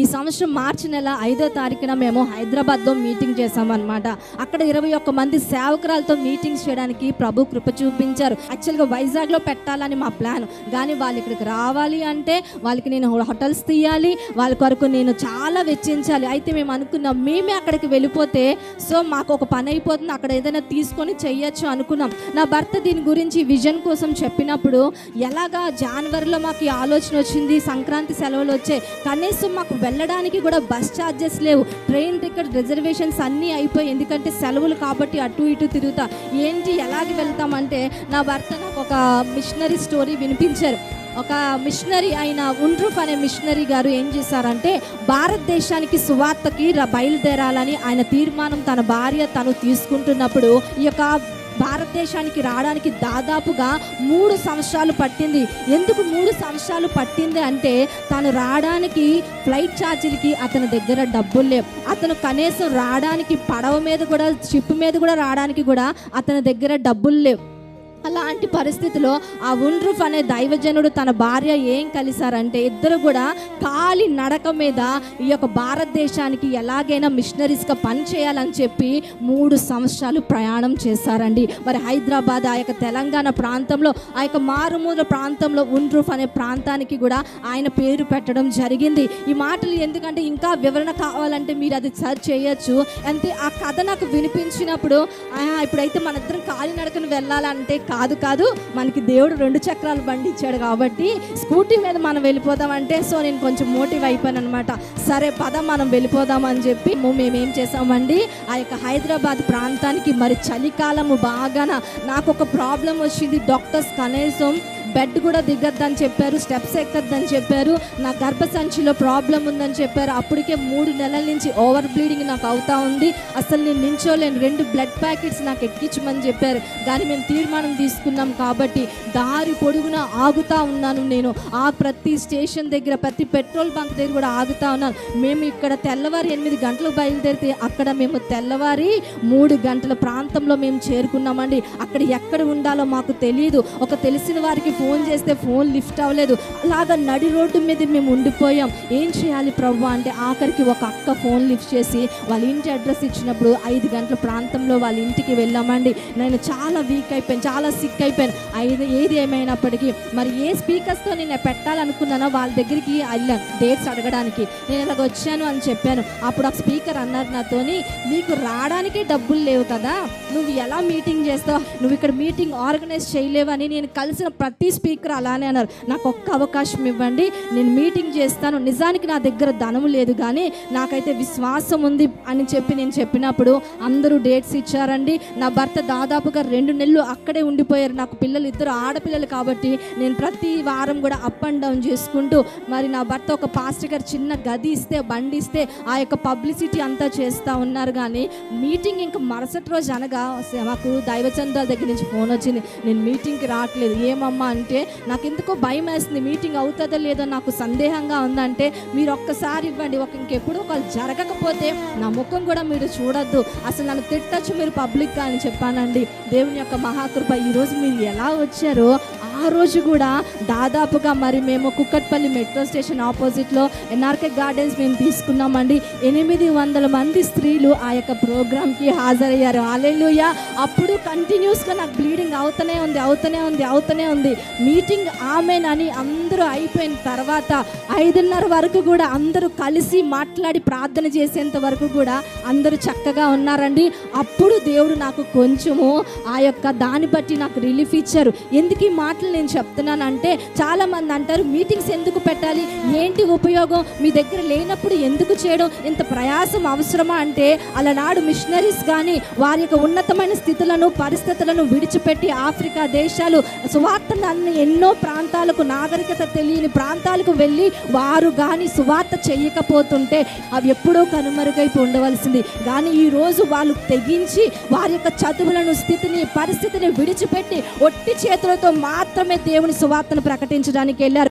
ఈ సంవత్సరం మార్చి నెల ఐదో తారీఖున మేము హైదరాబాద్లో మీటింగ్ చేసామన్నమాట అక్కడ ఇరవై ఒక్క మంది సేవకురాలతో మీటింగ్స్ చేయడానికి ప్రభు కృప చూపించారు. యాక్చువల్గా వైజాగ్లో పెట్టాలని మా ప్లాన్. కానీ వాళ్ళు ఇక్కడికి రావాలి అంటే వాళ్ళకి నేను హోటల్స్ తీయాలి వాళ్ళ కొరకు నేను చాలా వెచ్చించాలి. అయితే మేము అనుకున్నాం మేమే అక్కడికి వెళ్ళిపోతే సో మాకు ఒక పని అయిపోతుంది అక్కడ ఏదైనా తీసుకొని చెయ్యొచ్చు అనుకున్నాం. నా భర్త దీని గురించి విజన్ కోసం చెప్పినప్పుడు ఎలాగా జనవరిలో మాకు ఈ ఆలోచన వచ్చింది సంక్రాంతి సెలవులు వచ్చాయి కనీసం మాకు వెళ్ళడానికి కూడా బస్ ఛార్జెస్ లేవు. ట్రైన్ టికెట్ రిజర్వేషన్స్ అన్నీ అయిపోయి ఎందుకంటే సెలవులు కాబట్టి అటు ఇటు తిరుగుతా. ఏంటి ఎలాగ వెళ్తామంటే నా భర్త నాకు ఒక మిషనరీ స్టోరీ వినిపించారు. ఒక మిషనరీ అయిన ఉండ్రూఫ్ అనే మిషనరీ గారు ఏం చేశారంటే భారతదేశానికి సువార్తకి బయలుదేరాలని ఆయన తీర్మానం తన భార్య తను తీసుకుంటున్నప్పుడు ఈ యొక్క భారతదేశానికి రావడానికి దాదాపుగా మూడు సంవత్సరాలు పట్టింది. ఎందుకు మూడు సంవత్సరాలు పట్టింది అంటే తను రావడానికి ఫ్లైట్ ఛార్జీలకి అతని దగ్గర డబ్బులు. లేవు అతను కనీసం రావడానికి పడవ మీద కూడా షిప్ మీద కూడా రావడానికి కూడా అతని దగ్గర డబ్బులు. లేవు అలాంటి పరిస్థితిలో ఆ ఉండ్రూఫ్ అనే దైవజనుడు తన భార్య ఏం కలిశారంటే ఇద్దరు కూడా కాలి నడక మీద ఈ యొక్క భారతదేశానికి ఎలాగైనా మిషనరీస్గా పని చేయాలని చెప్పి మూడు సంవత్సరాలు ప్రయాణం చేశారండి. మరి హైదరాబాద్ ఆ యొక్క తెలంగాణ ప్రాంతంలో ఆ యొక్క మారుమూల ప్రాంతంలో ఉండ్రూఫ్ అనే ప్రాంతానికి కూడా ఆయన పేరు పెట్టడం జరిగింది. ఈ మాటలు ఎందుకంటే ఇంకా వివరణ కావాలంటే మీరు అది సర్చ్ చేయొచ్చు. అంతే ఆ కథ నాకు వినిపించినప్పుడు ఇప్పుడైతే మన ఇద్దరం కాలినడకను వెళ్ళాలంటే కాదు కాదు మనకి దేవుడు రెండు చక్రాలు బండి ఇచ్చాడు కాబట్టి స్కూటీ మీద మనం వెళ్ళిపోదాం అంటే సో నేను కొంచెం మోటివ్ అయిపోయాను అనమాట సరే పద మనం వెళ్ళిపోదామని చెప్పి మేమేం మేము ఏం చేసామండి? ఆ యొక్క హైదరాబాద్ ప్రాంతానికి మరి చలికాలము బాగాన నాకు ఒక ప్రాబ్లం వచ్చింది. డాక్టర్స్ కనీసం బెడ్ కూడా దిగద్దని చెప్పారు స్టెప్స్ ఎక్కద్దని చెప్పారు. నా గర్భసంచిలో ప్రాబ్లం ఉందని చెప్పారు. అప్పటికే మూడు నెలల నుంచి ఓవర్ బ్లీడింగ్ నాకు అవుతా ఉంది. అసలు నేను నించోలేను రెండు బ్లడ్ ప్యాకెట్స్ నాకు ఎక్కించమని చెప్పారు. కానీ మేము తీర్మానం తీసుకున్నాం కాబట్టి దారి పొడుగునా ఆగుతా ఉన్నాను నేను. ఆ ప్రతి స్టేషన్ దగ్గర ప్రతి పెట్రోల్ బంక్ దగ్గర కూడా ఆగుతా ఉన్నాను. మేము ఇక్కడ తెల్లవారి ఎనిమిది గంటలకు బయలుదేరితే అక్కడ మేము తెల్లవారి మూడు గంటల ప్రాంతంలో మేము చేరుకున్నామండి. అక్కడ ఎక్కడ ఉండాలో మాకు తెలియదు ఒక తెలిసిన వారికి ఫోన్ ఫోన్ చేస్తే ఫోన్ లిఫ్ట్ అవ్వలేదు. అలాగా నడి రోడ్డు మీద మేము ఉండిపోయాం. ఏం చేయాలి ప్రభు అంటే ఆఖరికి ఒక అక్క ఫోన్ లిఫ్ట్ చేసి వాళ్ళ ఇంటి అడ్రస్ ఇచ్చినప్పుడు ఐదు గంటల ప్రాంతంలో వాళ్ళ ఇంటికి వెళ్ళామండి. నేను చాలా వీక్ అయిపోయాను చాలా సిక్ అయిపోయాను. ఐదు ఏది ఏమైనప్పటికీ మరి ఏ స్పీకర్స్తో నేను పెట్టాలనుకున్నానో వాళ్ళ దగ్గరికి వెళ్ళాను డేట్స్ అడగడానికి. నేను ఇలాగ వచ్చాను అని చెప్పాను. అప్పుడు ఆ స్పీకర్ అన్నారు నాతోని నీకు రావడానికి డబ్బులు లేవు కదా నువ్వు ఎలా మీటింగ్ చేస్తావు? నువ్వు ఇక్కడ మీటింగ్ ఆర్గనైజ్ చేయలేవని నేను కలిసిన ప్రతి స్పీకర్ అలానే అన్నారు. నాకు ఒక్క అవకాశం ఇవ్వండి నేను మీటింగ్ చేస్తాను. నిజానికి నా దగ్గర ధనం లేదు కానీ నాకైతే విశ్వాసం ఉంది అని చెప్పి నేను చెప్పినప్పుడు అందరూ డేట్స్ ఇచ్చారండి. నా భర్త దాదాపుగా రెండు నెలలు అక్కడే ఉండిపోయారు. నాకు పిల్లలు ఇద్దరు ఆడపిల్లలు కాబట్టి నేను ప్రతి వారం కూడా అప్ అండ్ డౌన్ చేసుకుంటూ మరి నా భర్త ఒక పాస్టర్ గారు చిన్న గది ఇస్తే బండి ఇస్తే ఆ యొక్క పబ్లిసిటీ అంతా చేస్తూ ఉన్నారు కానీ మీటింగ్ ఇంకా మరుసటి రోజు అనగా మాకు దైవచంద్ర దగ్గర నుంచి ఫోన్ వచ్చింది. నేను మీటింగ్కి రావట్లేదు. ఏమమ్మా అంటే నాకు ఎందుకో భయం వేస్తుంది మీటింగ్ అవుతుందో లేదో నాకు సందేహంగా ఉందంటే మీరు ఒక్కసారి ఇవ్వండి. ఒక ఇంకెప్పుడు ఒకవేళ జరగకపోతే నా ముఖం కూడా మీరు చూడొద్దు. అసలు నన్ను తిట్టచ్చు మీరు పబ్లిక్గా అని చెప్పానండి. దేవుని యొక్క మహాకృప ఈరోజు మీరు ఎలా వచ్చారో రోజు కూడా దాదాపుగా మరి మేము కుక్కట్పల్లి మెట్రో స్టేషన్ ఆపోజిట్లో ఎన్ఆర్కే గార్డెన్స్ మేము తీసుకున్నామండి. ఎనిమిది వందల మంది స్త్రీలు ఆ యొక్క ప్రోగ్రామ్కి హాజరయ్యారు. అలెలుయ అప్పుడు కంటిన్యూస్గా నాకు బ్లీడింగ్ అవుతూనే ఉంది అవుతూనే ఉంది అవుతూనే ఉంది. మీటింగ్ ఆమెనని అందరూ అయిపోయిన తర్వాత ఐదున్నర వరకు కూడా అందరూ కలిసి మాట్లాడి ప్రార్థన చేసేంత వరకు కూడా అందరూ చక్కగా ఉన్నారండి. అప్పుడు దేవుడు నాకు కొంచెము ఆ యొక్క దాన్ని బట్టి నాకు రిలీఫ్ ఇచ్చారు. ఎందుకు ఈ మాటలు నేను చెప్తున్నానంటే చాలా మంది అంటారు మీటింగ్స్ ఎందుకు పెట్టాలి? ఏంటి ఉపయోగం? మీ దగ్గర లేనప్పుడు ఎందుకు చేయడం? ఇంత ప్రయాసం అవసరమా? అంటే అలనాడు మిషనరీస్ కానీ వారి యొక్క ఉన్నతమైన స్థితులను పరిస్థితులను విడిచిపెట్టి ఆఫ్రికా దేశాలు సువార్తలను ఎన్నో ప్రాంతాలకు నాగరికత తెలియని ప్రాంతాలకు వెళ్ళి వారు కానీ సువార్త చేయకపోతుంటే అవి ఎప్పుడో కనుమరుగైపు ఉండవలసింది. కానీ ఈ రోజు వాళ్ళు తెగించి వారి యొక్క చదువులను స్థితిని పరిస్థితిని విడిచిపెట్టి ఒట్టి చేతులతో మాత్రం మాత్రమే దేవుని సువార్తను ప్రకటించడానికి వెళ్ళారు.